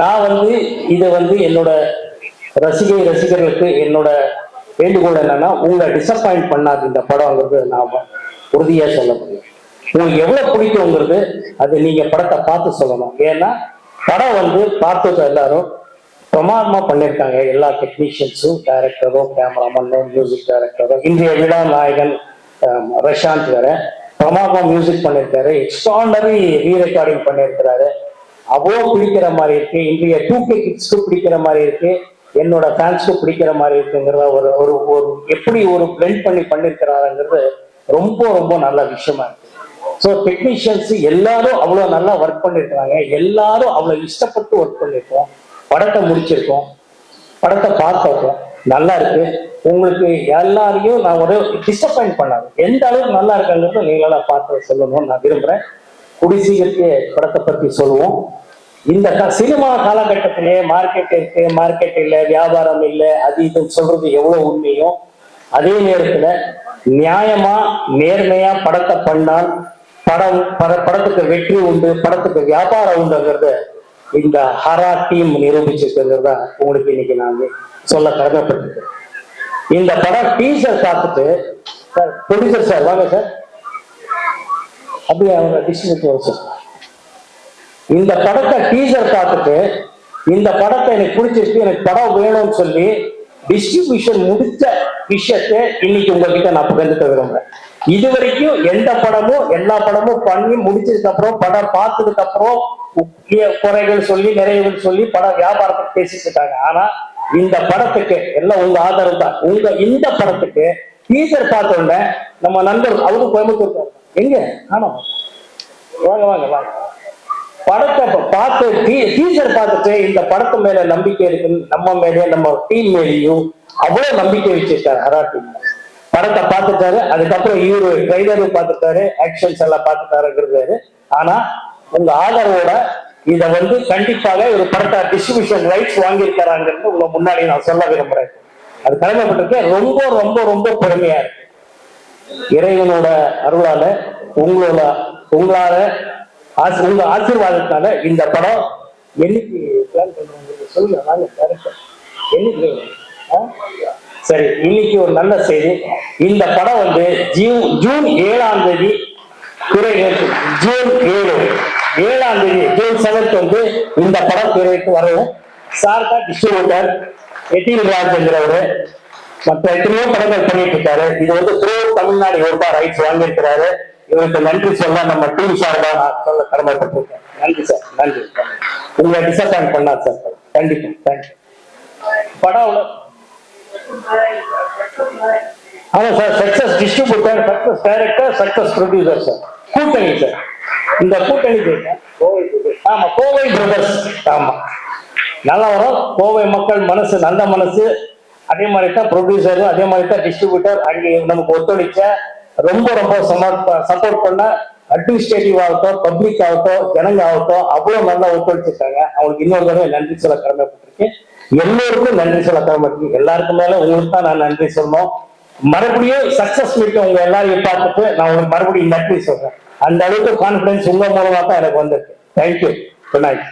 நான் வந்து இதை வந்து என்னோட ரசிகை ரசிகர்களுக்கு என்னோட வேண்டுகோள் என்னன்னா உங்களை டிசப்பாயிண்ட் பண்ணாது இந்த படம்ங்கிறது நாம உறுதியா சொல்ல முடியும். உங்களுக்கு எவ்வளவு பிடிக்குங்கிறது அது நீங்க படத்தை பார்த்து சொல்லணும். ஏன்னா படம் வந்து பார்த்தது எல்லாரும் பிரமாதமா பண்ணியிருக்காங்க. எல்லா டெக்னீஷியன்ஸும் டைரக்டரும் கேமராமேனும் மியூசிக் டைரக்டரும் இன்றைய விழா நாயகன் ரஷாந்த் வேற பிரமாதமா மியூசிக் பண்ணியிருக்காரு. எக்ஸ்ட்ரானரி ரீ ரெக்கார்டிங் பண்ணியிருக்கிறாரு. அவ்வளோ பிடிக்கிற மாதிரி இருக்கு. இன்றைய டூ கே கிட்ஸ்க்கு பிடிக்கிற மாதிரி இருக்கு. என்னோட ஃபேன்ஸ்க்கு பிடிக்கிற மாதிரி இருக்குங்கிறத ஒரு ஒரு ஒரு எப்படி ஒரு பிளெண்ட் பண்ணி பண்ணியிருக்கிறாருங்கிறது ரொம்ப ரொம்ப நல்ல விஷயமா இருக்கு. ஸோ டெக்னீஷியன்ஸ் எல்லாரும் அவ்வளோ நல்லா ஒர்க் பண்ணியிருக்காங்க எல்லாரும் அவ்வளோ இஷ்டப்பட்டு ஒர்க் பண்ணியிருக்கோம் படத்தை முடிச்சிருக்கோம். படத்தை பார்த்துருக்கோம். நல்லா இருக்கு. உங்களுக்கு எல்லாரையும் நான் ஒரு டிசப்பாயிண்ட் பண்ணாது எந்த அளவுக்கு நல்லா இருக்குங்கிறத நீங்களால பார்த்து சொல்லணும்னு நான் விரும்புறேன். குடிசீகத்திலே படத்தை பத்தி சொல்லுவோம் இந்த சினிமா காலகட்டத்திலே மார்க்கெட் இருக்கு மார்க்கெட் இல்லை வியாபாரம் இல்லை அது இதுன்னு சொல்றது எவ்வளவு உண்மையும் அதே நேரத்துல நியாயமா நேர்மையா படத்தை பண்ணால் படம் பட- படத்துக்கு வெற்றி உண்டு படத்துக்கு வியாபாரம் உண்டுங்கிறது இந்த ஹரா டீம் நிரூபிச்சிருக்கிறது உங்களுக்கு இன்னைக்கு நான் சொல்ல கடமைப்பட்டிருக்கேன். இந்த படம் டீசர் பார்த்துட்டு சார் ப்ரொடியூசர் சார் வாங்க சார். அப்படி அவங்க டிஸ்ட்ரிபியூட்டர் சார் இந்த படத்தை டீசர் பார்த்துட்டு இந்த படத்தை எனக்கு பிடிச்சிருக்கு எனக்கு படம் வேணும்னு சொல்லி டிஸ்ட்ரிபியூஷன் முடிச்ச விஷயத்தை இன்னைக்கு உங்ககிட்ட நான் பகிர்ந்துக்க விரும்புறேன். இது வரைக்கும் எந்த படமும் எல்லா படமும் பண்ணி முடிச்சதுக்கு அப்புறம் படம் பார்த்ததுக்கு அப்புறம் முக்கிய குறைகள் சொல்லி நிறைவுகள் சொல்லி படம் வியாபாரத்தை பேசிட்டு இருக்காங்க. ஆனா இந்த படத்துக்கு எல்லாம் உங்க ஆதரவு தான். உங்க இந்த படத்துக்கு டீசர் பார்த்த உடனே நம்ம நண்பர் அவரும் கோயம்புத்தூர் எங்க? ஆனா வாங்க வாங்க வாங்க. படத்தை பார்த்து டீச்சர் பார்த்துட்டு இந்த படத்து மேல நம்பிக்கை இருக்கு நம்ம மேலே நம்ம டீம் மேலேயும் அவ்வளவு நம்பிக்கை வச்சிருக்காரு ஹரா டீம் படத்தை பார்த்துட்டாரு அதுக்கப்புறம் இவரு ட்ரைலரும் பார்த்துட்டாரு ஆக்ஷன்ஸ் எல்லாம் பார்த்துட்டாருங்கிறது ஆனா உங்க ஆதரவோட இத வந்து கண்டிப்பாக ஒரு படத்தை டிஸ்ட்ரிபியூஷன் ரைட்ஸ் வாங்கியிருக்காராங்கிறது உங்க முன்னாடி நான் சொல்ல விரும்புறேன். அது கடமைப்பட்டிருக்கேன். ரொம்ப ரொம்ப ரொம்ப பெருமையா இருக்கு. இறைவனோட அருளால உங்களோட உங்களால உங்க ஆசீர்வாதத்தால இந்த படம் என்னைக்கு பிளான் பண்றாங்க சொல்லுங்க வாங்க என்னைக்கு? சரி இன்னைக்கு ஒரு நல்ல செய்தி. இந்த படம் வந்து ஜூன் ஜூன் ஏழாம் தேதி திரையிட்டு ஜூன் ஏழு. ஏழாம் தேதி ஜூன் செவன்த் வந்து இந்த படம் திரையிட்டு வரவும் சார் தான் டிஸ்ட்ரிபியூட்டர் எட்டில் ராஜேந்திரவரு மற்ற எத்தனையோ படங்கள் பண்ணிட்டு இருக்காரு இது வந்து த்ரோ தமிழ்நாடு இவர் ரைட்ஸ் வாங்கியிருக்கிறாரு. இவருக்கு நன்றி சொல்ல நம்ம டீம் சார்பாக நான் சொல்ல கடமைப்பட்டிருக்கேன். நன்றி சார் நன்றி. உங்களை டிசப்பாயிண்ட் பண்ணாது சார். கண்டிப்பா தேங்க்யூ படம் ஆமா sir success distributor success director success producer sir. கூட்டணி சார். இந்த கூட்டணி கோவை ஆமா கோவை பிரதர்ஸ் ஆமா. நல்லா வரும். கோவை மக்கள் மனசு நல்ல மனசு. அதே மாதிரி தான் ப்ரொடியூசரும் அதே மாதிரி தான் டிஸ்ட்ரிபியூட்டர் அங்கே நமக்கு ஒத்துழைச்ச ரொம்ப ரொம்ப சப்போர்ட் பண்ண அட்மினிஸ்ட்ரேட்டிவ் ஆகட்டும் பப்ளிக் ஆகட்டும் ஜனங்க ஆகட்டும் அவ்வளோ நல்லா ஒத்துழைச்சிருக்காங்க. அவங்களுக்கு இன்னொரு தடவை நன்றி சொல்ல கடமைப்பட்டிருக்கேன் எல்லோருக்கும் நன்றி சொல்ல கடமைப்பட்டிருக்கு. எல்லாருக்கும் மேல உங்களுக்கு தான் நான் நன்றி சொல்லணும். மறுபடியும் சக்சஸ் மீட் உங்க எல்லாரையும் பார்த்துட்டு நான் உங்களுக்கு மறுபடியும் நன்றி சொல்றேன். அந்த அளவுக்கு கான்பிடன்ஸ் உங்க மூலமா தான் எனக்கு வந்திருக்கு. Thank you good night